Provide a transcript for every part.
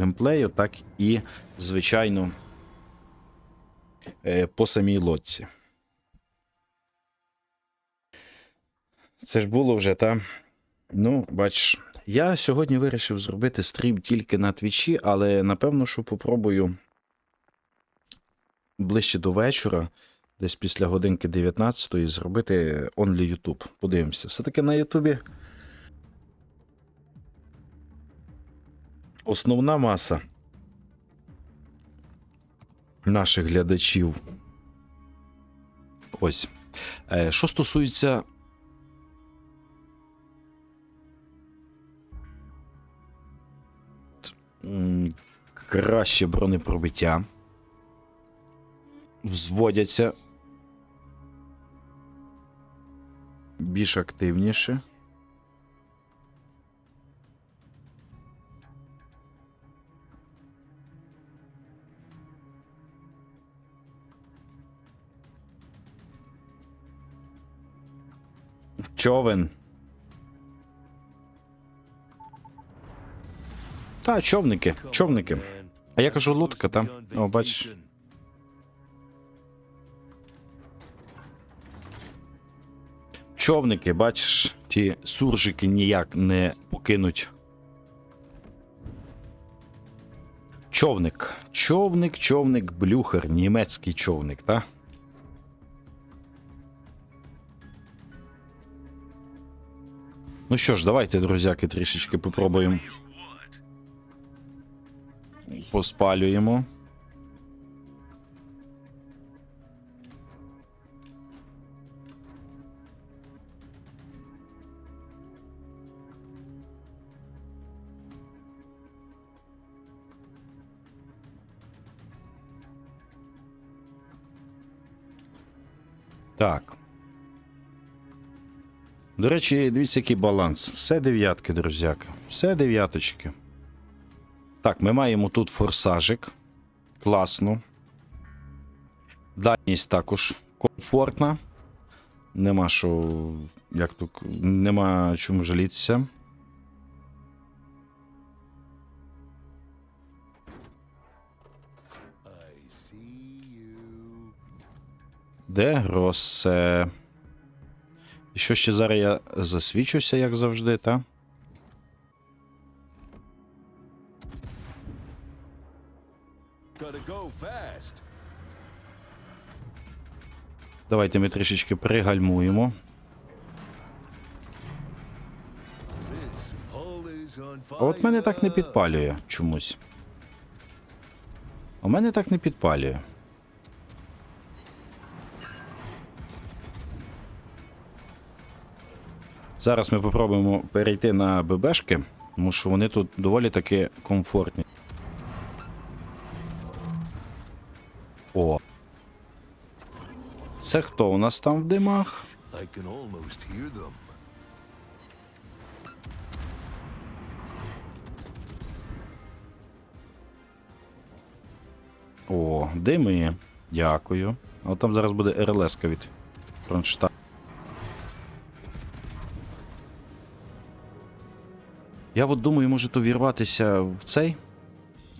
геймплею, так і, звичайно, е, по самій лодці. Це ж було вже, та? Ну, бачиш, я сьогодні вирішив зробити стрім тільки на твічі, але напевно, що попробую ближче до вечора, десь після годинки 19 зробити Only YouTube. Подивимося. Все-таки на Ютубі основна маса наших глядачів. Ось. Е, Що стосується краще бронепробиття. Взводяться більш активніше. Човен. Та, човники, човники. А я кажу лодка, та? О, бачиш. Човники, бачиш, ті суржики ніяк не покинуть. Човник. Човник, човник, блюхер, німецький човник, та? Ну що ж, давайте, друзяки, трішечки попробуємо. Поспалюємо. До речі, дивіться, який баланс. Все дев'ятки, друзяки. Все дев'яточки. Так, ми маємо тут форсажик. Класно. Дальність також комфортна. Нема що. Як тут. Нема чому жалітися. Де Гросе? І що ще зараз я засвічуся, як завжди, та? Давайте ми трішечки пригальмуємо. А от мене так не підпалює чомусь. У мене так не підпалює. Зараз ми попробуємо перейти на ББшки, тому що вони тут доволі таки комфортні. О. Це хто у нас там в димах? О, дими. Дякую. А там зараз буде РЛС від Кронштадту. Я от думаю, може то вірватися в цей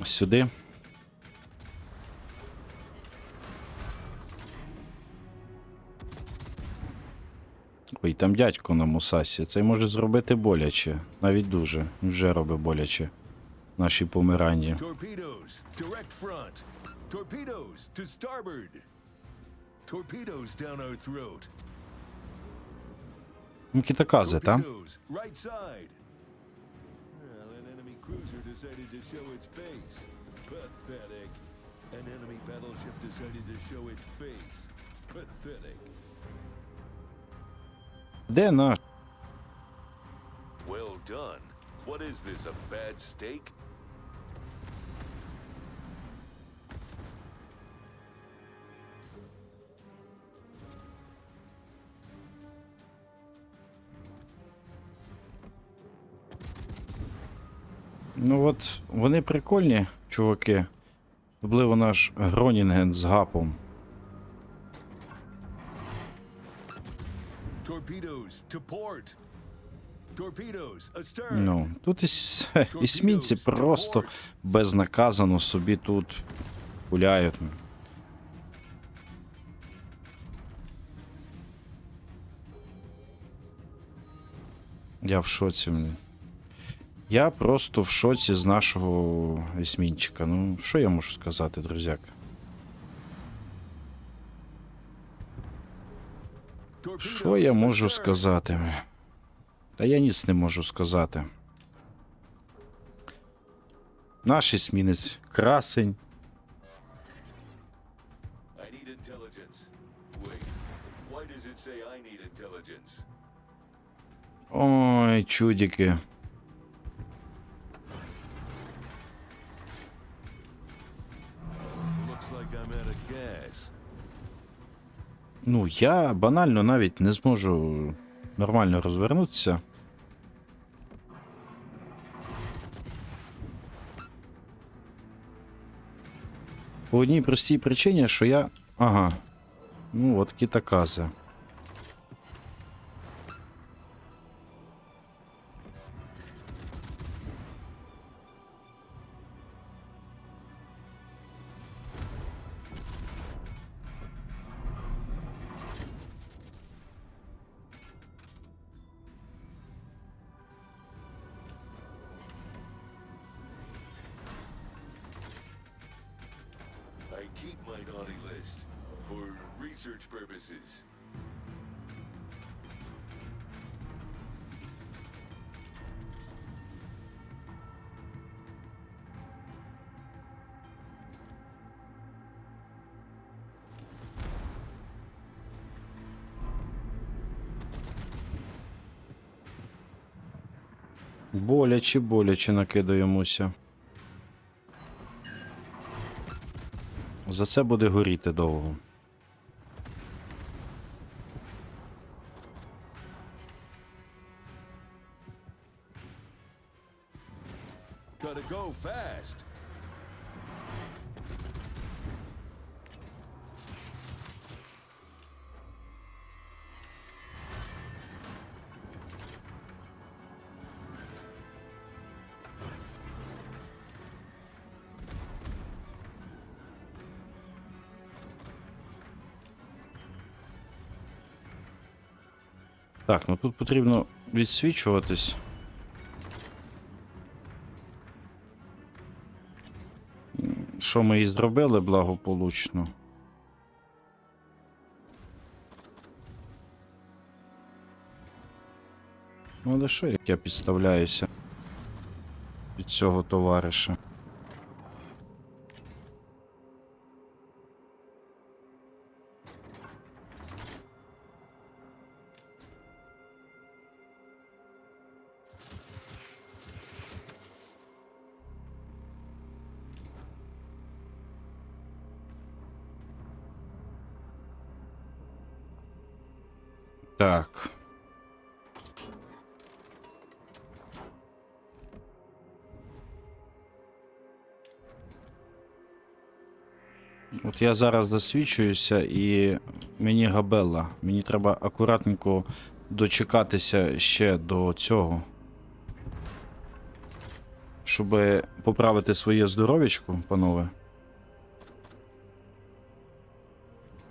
сюди. Ой, там дядько на мусасі. Цей може зробити боляче. Навіть дуже. Вже робить боляче. Наші помиранні. Torpedoes, direct cruiser decided to show its face. Pathetic. An enemy battleship decided to show its face. Pathetic. Де наш? Well done. What is this, a bad steak? Ну от вони прикольні, чуваки. Особливо наш Гронінген з гапом. Ну, тут ісмінці просто безнаказано собі тут гуляють. Я в шоці. блін. Я просто в шоці з нашого есмінчика. Ну, що я можу сказати, друзяк? Що я можу сказати? Та я ніц не можу сказати. Наш есмінець красень. I need Ну, я банально навіть не зможу нормально розвернутися. По одній простій причині, що я. Ага. Ну, от кітакази. Research purposes. Боляче, боляче накидаємося. За це буде горіти довго. Gotta go fast. Так, ну тут потрібно відсвічуватись. Що ми і зробили благополучно. Ну, але що, як я підставляюся від цього товариша? Так. От я зараз засвічуюся і мені габелла. Мені треба акуратненько дочекатися ще до цього. Щоб поправити своє здоров'ячко, панове.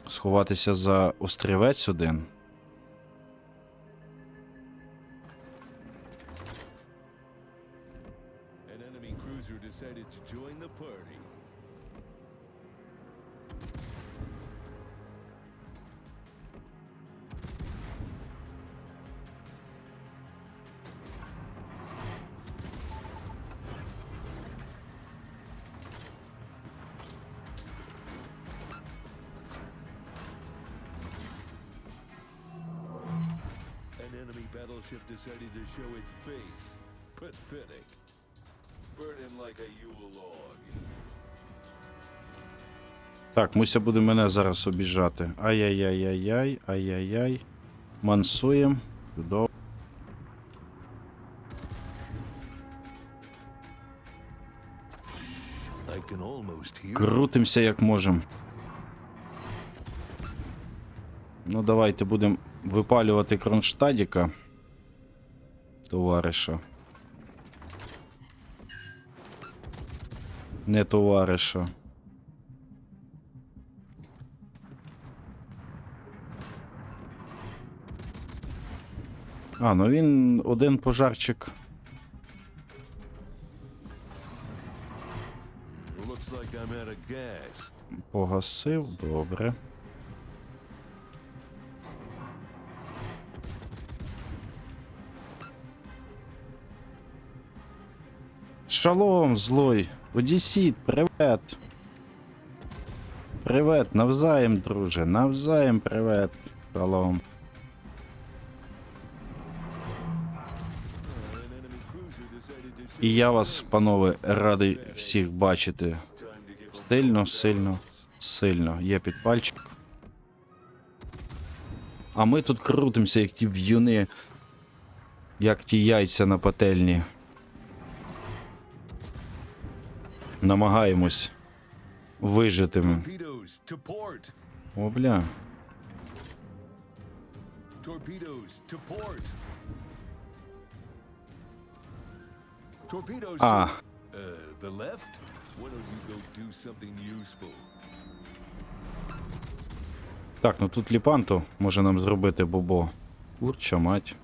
Сховатися за острівець один. Enemy decided to show its face. Pathetic. Burning like a Yule log. Так, Муся буде мене зараз обіжати. Ай-яй-яй-яй-яй, ай-яй-яй. Мансуєм. Чудово. Крутимося як можемо. Ну, давайте будемо випалювати Кронштадіка. Товариша. Не товариша. А, ну він один пожарчик погасив, добре. Шалом, злой. Одісіт, привет. Привет, навзаєм, друже, навзаєм привет. Шалом. І я вас, панове, радий всіх бачити. Сильно, сильно, сильно. Є підпальчик. А ми тут крутимося, як ті в'юни, як ті яйця на пательні. Намагаємось вижити. ми. Port. О, бля. А, uh, так, ну тут ліпанто може нам зробити бобо. Курча мать.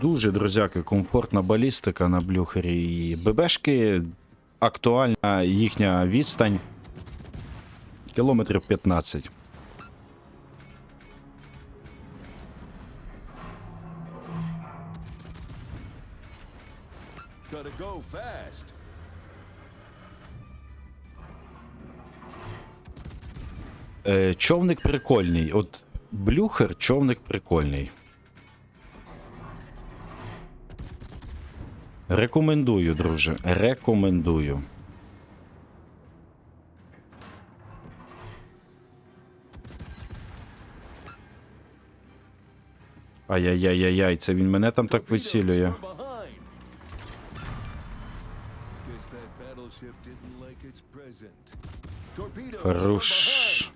Дуже, друзяки, комфортна балістика на блюхері. І ББшки актуальна їхня відстань. Кілометрів 15. Gotta go fast. Е, човник прикольний. От блюхер човник прикольний. Рекомендую, друже. Рекомендую. Ай-яй-яй-яй-яй, це він мене там так вицілює. Хорош.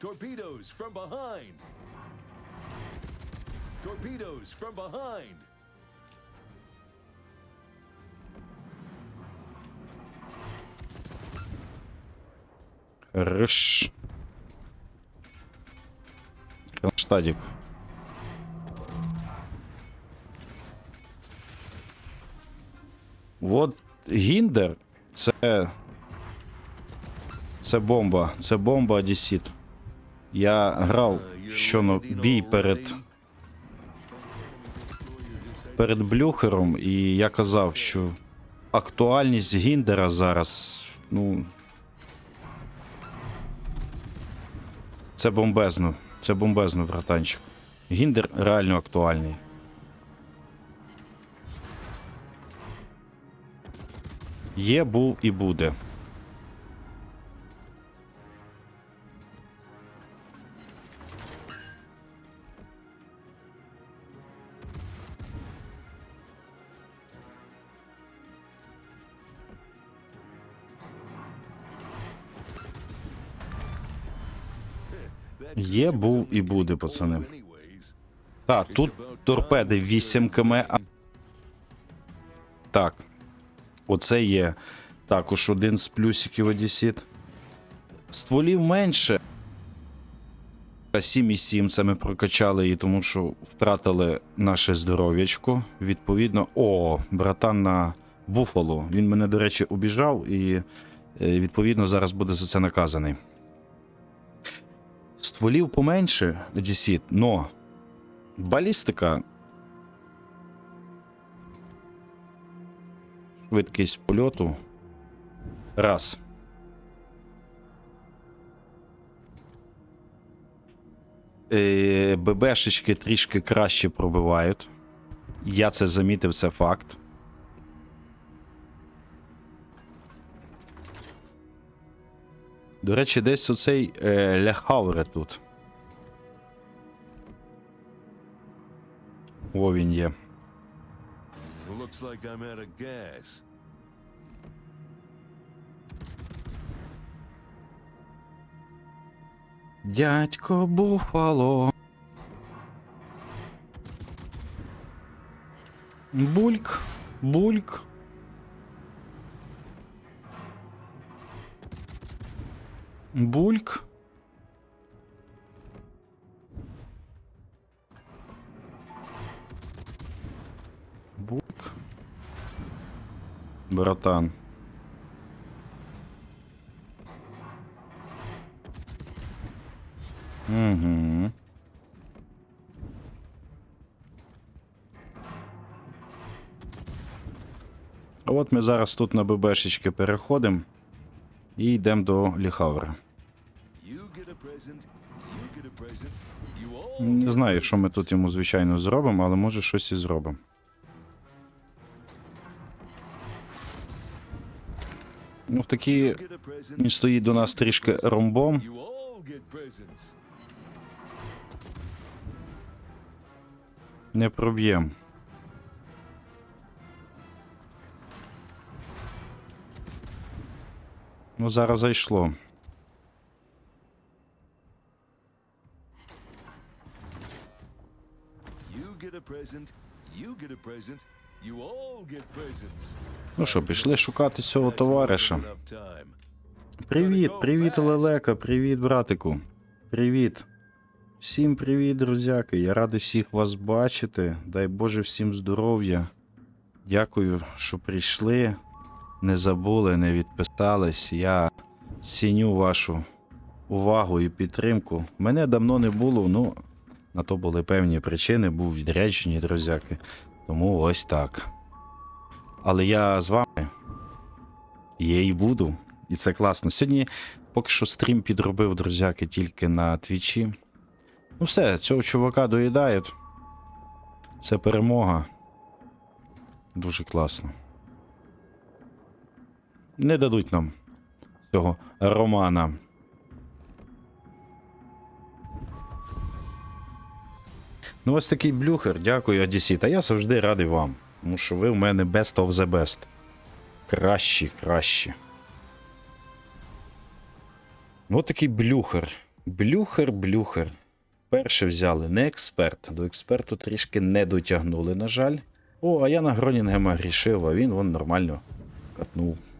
Torpedoes from behind. Torpedoes from behind. Рш. Кронштадік. От Гіндер це. Це бомба. Це бомба Одесіт. Я грав щоно бій перед. Перед Блюхером, і я казав, що актуальність Гіндера зараз, ну, Це бомбезно. Це бомбезно, братанчик. Гіндер реально актуальний. Є, був і буде. Є, був і буде, пацани. Так, тут торпеди 8 км. Так. Оце є також один з плюсиків Одесіт. Стволів менше. 7,7 це ми прокачали і тому, що втратили наше здоров'ячко. Відповідно, о, братан на Буфало. Він мене, до речі, обіжав і е, відповідно зараз буде за це наказаний. Стволів поменше Одесіт, но Балістика. Швидкість польоту. Раз. Е, ББшечки трішки краще пробивають. Я це замітив, це факт. До речі, десь оцей е, ляхавре тут. О, він є. Looks like I'm out of gas. Дядько Буфало. Бульк, бульк. Бульк. Бульк. Братан. Угу. От ми зараз тут на ББшечки переходимо і йдемо до all Не знаю, що ми тут йому, звичайно, зробимо, але може щось і зробимо. Ну, в такі він стоїть до нас трішки ромбом. Не проб'єм. All get presents. Ну що, пішли шукати цього товариша. Привіт, привіт, Лелека, привіт, братику. Привіт. Всім привіт, друзяки. Я радий всіх вас бачити. Дай Боже всім здоров'я. Дякую, що прийшли. Не забули, не відписались. Я ціню вашу увагу і підтримку. Мене давно не було, ну, на то були певні причини, був відряджені, друзяки. Тому ось так. Але я з вами є і буду. І це класно. Сьогодні поки що стрім підробив, друзяки, тільки на твічі. Ну все, цього чувака доїдають. Це перемога. Дуже класно. Не дадуть нам цього Романа. Ну, ось такий блюхер. Дякую, Одісіт. А я завжди радий вам. Тому що ви в мене best of the best. Кращі, кращі. Ну, от такий блюхер. Блюхер, блюхер. Перше взяли не експерт. До експерту трішки не дотягнули, на жаль. О, а я на Гронінгема грішив, а він вон нормально катнув.